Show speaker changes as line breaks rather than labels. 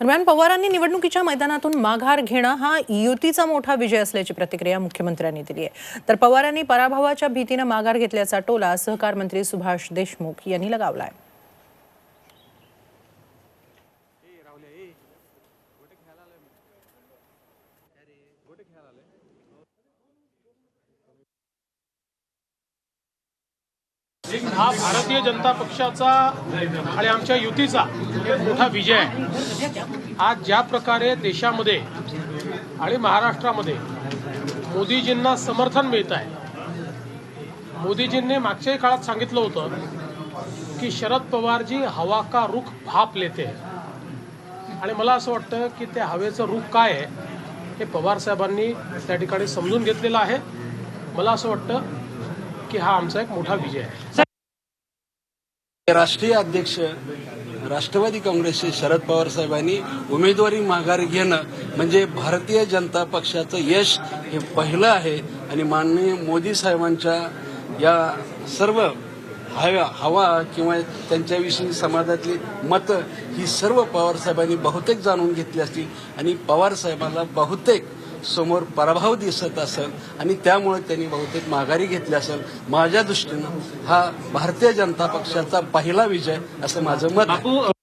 दरम्यान पवारांनी निवडणुकीच्या मैदानातून माघार घेणं हा युतीचा मोठा विजय असल्याची प्रतिक्रिया मुख्यमंत्र्यांनी दिली आहे. तर पवारांनी पराभवाच्या भीतीनं माघार घेतल्याचा टोला सहकार मंत्री सुभाष देशमुख यांनी लगावलाय.
हा भारतीय जनता पक्षाचा आणि आमच्या युतीचा एक मोठा विजय. आहे आज ज्या प्रकारे देशामध्ये आणि महाराष्ट्रामध्ये मोदीजींना समर्थन मिळत आहे मोदीजींनी मागच्याही काळात सांगितलं होतं की शरद पवारजी हवा का रुख भाप लेते आणि मला असं वाटतं की त्या हवेचं रुख काय आहे हे पवार साहेबांनी त्या ठिकाणी समजून घेतलेलं आहे. मला असं वाटतं की हा आमचा एक मोठा विजय आहे.
राष्ट्रीय अध्यक्ष राष्ट्रवादी काँग्रेसचे शरद पवार साहेबांनी उमेदवारी माघार घेणं म्हणजे भारतीय जनता पक्षाचं यश हे पहिलं आहे आणि माननीय मोदी साहेबांच्या या सर्व हवा हवा किंवा त्यांच्याविषयी समाजातली मतं ही सर्व पवार साहेबांनी बहुतेक जाणून घेतली असतील आणि पवार साहेबांना बहुतेक समोर पराभव दिसत असेल आणि त्यामुळे त्यांनी बहुतेक माघारी घेतली असेल माझ्या दृष्टीनं हा भारतीय जनता पक्षाचा पहिला विजय असं माझं मत